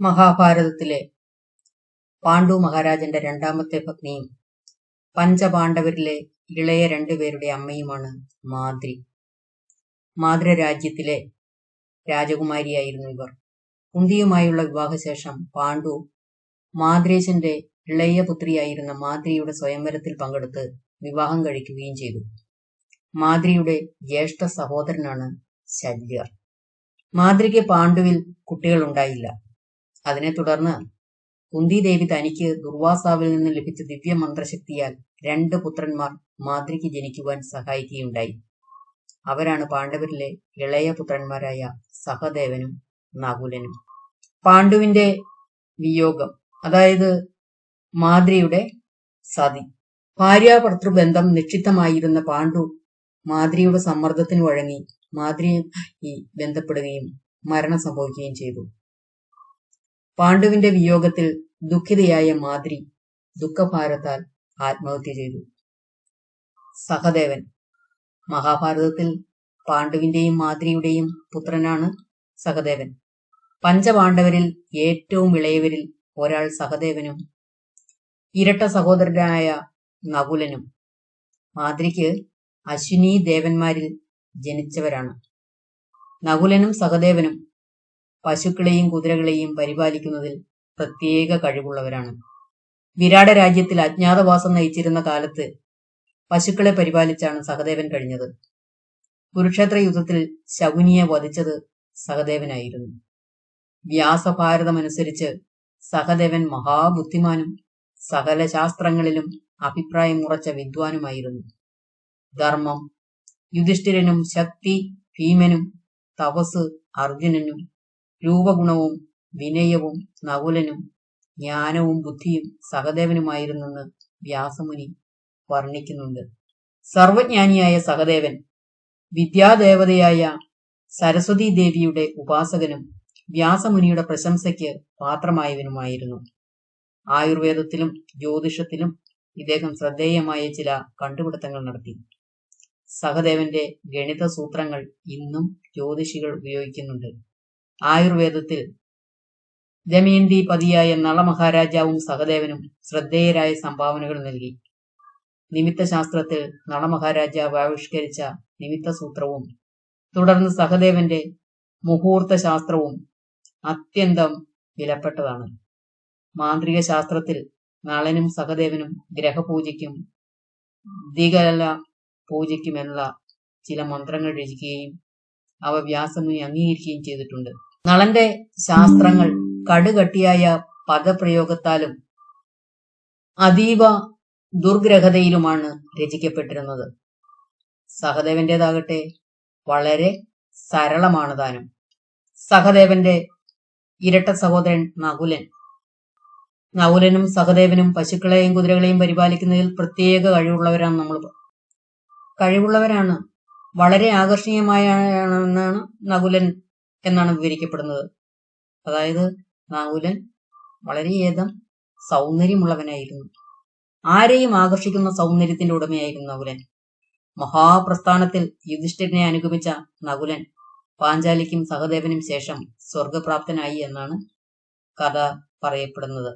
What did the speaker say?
മഹാഭാരതത്തിലെ പാണ്ഡു മഹാരാജന്റെ രണ്ടാമത്തെ പത്നിയും പഞ്ചപാണ്ഡവരിലെ ഇളയ രണ്ടുപേരുടെ അമ്മയുമാണ് മാദ്രി മാതൃരാജ്യത്തിലെ രാജകുമാരിയായിരുന്നു ഇവർ. കുന്തിയുമായുള്ള വിവാഹശേഷം പാണ്ഡു മാദ്രേശന്റെ ഇളയ പുത്രിയായിരുന്ന മാദ്രിയുടെ സ്വയംവരത്തിൽ പങ്കെടുത്ത് വിവാഹം കഴിക്കുകയും ചെയ്തു. മാദ്രിയുടെ ജ്യേഷ്ഠ സഹോദരനാണ് ശല്യർ. മാദ്രിക്ക് പാണ്ഡുവിൽ കുട്ടികളുണ്ടായില്ല. അതിനെ തുടർന്ന് കുന്തിദേവി തനിക്ക് ദുർവാസാവിൽ നിന്ന് ലഭിച്ച ദിവ്യ മന്ത്രശക്തിയാൽ രണ്ട് പുത്രന്മാർ മാതൃക്ക് ജനിക്കുവാൻ സഹായിക്കുകയുണ്ടായി. അവരാണ് പാണ്ഡവരിലെ ഇളയ പുത്രന്മാരായ സഹദേവനും നകുലനും പാണ്ഡുവിന്റെ വിയോഗം അതായത് മാദ്രിയുടെ സതി. ഭാര്യാഭർത്തൃബന്ധം നിക്ഷിപ്തമായിരുന്ന പാണ്ഡു മാദ്രിയുടെ സമ്മർദ്ദത്തിന് വഴങ്ങി മാദ്രിയെ ബന്ധപ്പെടുകയും മരണം സംഭവിക്കുകയും ചെയ്തു. പാണ്ഡുവിന്റെ വിയോഗത്തിൽ ദുഃഖിതയായ മാദ്രി ദുഃഖഭാരത്താൽ ആത്മഹത്യ ചെയ്തു. സഹദേവൻ മഹാഭാരതത്തിൽ പാണ്ഡുവിന്റെയും മാദ്രിയുടെയും പുത്രനാണ് സഹദേവൻ. പഞ്ചപാണ്ഡവരിൽ ഏറ്റവും ഇളയവരിൽ ഒരാൾ സഹദേവനും ഇരട്ട സഹോദരനായ നകുലനും. മാദ്രിക്ക് അശ്വിനി ദേവന്മാരിൽ ജനിച്ചവരാണ്. നകുലനും സഹദേവനും പശുക്കളെയും കുതിരകളെയും പരിപാലിക്കുന്നതിൽ പ്രത്യേക കഴിവുള്ളവരാണ്. വിരാട രാജ്യത്തിൽ അജ്ഞാതവാസം നയിച്ചിരുന്ന കാലത്ത് പശുക്കളെ പരിപാലിച്ചാണ് സഹദേവൻ കഴിഞ്ഞത്. കുരുക്ഷേത്ര യുദ്ധത്തിൽ ശകുനിയെ വധിച്ചത് സഹദേവനായിരുന്നു. വ്യാസഭാരതമനുസരിച്ച് സഹദേവൻ മഹാബുദ്ധിമാനും സകല ശാസ്ത്രങ്ങളിലും അഭിപ്രായം ഉറച്ച വിദ്വാനുമായിരുന്നു. ധർമ്മം യുധിഷ്ഠിരനും ശക്തി ഭീമനും തപസ് അർജുനനും രൂപഗുണവും വിനയവും നകുലനും ജ്ഞാനവും ബുദ്ധിയും സഹദേവനുമായിരുന്നെന്ന് വ്യാസമുനി വർണിക്കുന്നുണ്ട്. സർവജ്ഞാനിയായ സഹദേവൻ വിദ്യാദേവതയായ സരസ്വതി ദേവിയുടെ ഉപാസകനും വ്യാസമുനിയുടെ പ്രശംസയ്ക്ക് പാത്രമായവനുമായിരുന്നു. ആയുർവേദത്തിലും ജ്യോതിഷത്തിലും ഇദ്ദേഹം ശ്രദ്ധേയമായ ചില കണ്ടുപിടുത്തങ്ങൾ നടത്തി. സഹദേവന്റെ ഗണിത സൂത്രങ്ങൾ ഇന്നും ജ്യോതിഷികൾ ഉപയോഗിക്കുന്നുണ്ട്. ആയുർവേദത്തിൽ. ദമയന്തി പതിയായ നളമഹാരാജാവും സഹദേവനും ശ്രദ്ധേയരായ സംഭാവനകൾ നൽകി. നിമിത്ത നിമിത്തശാസ്ത്രത്തിൽ നളമഹാരാജാവ് ആവിഷ്കരിച്ച നിമിത്ത സൂത്രവും തുടർന്ന് സഹദേവന്റെ മുഹൂർത്ത ശാസ്ത്രവും അത്യന്തം വിലപ്പെട്ടതാണ്. മാന്ത്രിക ശാസ്ത്രത്തിൽ നളനും സഹദേവനും ഗ്രഹപൂജയ്ക്കും ദിഗല പൂജയ്ക്കുമെന്നുള്ള ചില മന്ത്രങ്ങൾ രചിക്കുകയും അവ വ്യാസമുനി അംഗീകരിക്കുകയും ചെയ്തിട്ടുണ്ട്. നളന്റെ ശാസ്ത്രങ്ങൾ കടുകട്ടിയായ പദപ്രയോഗത്താലും അതീവ ദുർഗ്രഹതയിലുമാണ് രചിക്കപ്പെട്ടിരുന്നത്. സഹദേവന്റേതാകട്ടെ വളരെ സരളമാണ് താനും. സഹദേവന്റെ ഇരട്ട സഹോദരൻ നകുലൻ. നകുലനും സഹദേവനും പശുക്കളെയും കുതിരകളെയും പരിപാലിക്കുന്നതിൽ പ്രത്യേക കഴിവുള്ളവരാണ് നമ്മൾ. കഴിവുള്ളവരാണ്. വളരെ ആകർഷണീയമായാണ് നകുലൻ എന്നാണ് വിവരിക്കപ്പെടുന്നത്. അതായത് നാഗുലൻ വളരെയേതം സൗന്ദര്യമുള്ളവനായിരുന്നു. ആരെയും ആകർഷിക്കുന്ന സൗന്ദര്യത്തിന്റെ ഉടമയായിരുന്നു നകുലൻ മഹാപ്രസ്ഥാനത്തിൽ യുധിഷ്ഠിരനെ അനുഗമിച്ച നകുലൻ പാഞ്ചാലിക്കും സഹദേവനും ശേഷം സ്വർഗപ്രാപ്തനായി എന്നാണ് കഥ പറയപ്പെടുന്നത്.